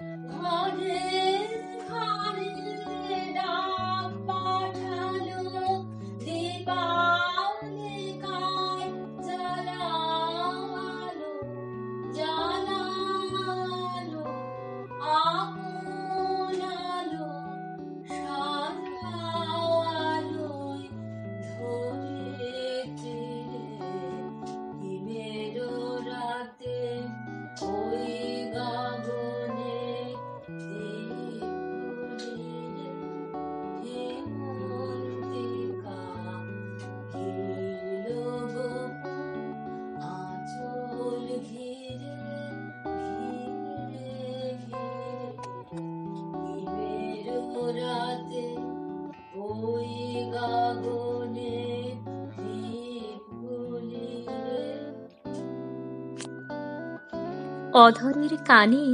ঘরে ঘরে ডাক পাঠালো দীপালিকায় জ্বালালো জ্বালালো রাতে ওই অধরের কানে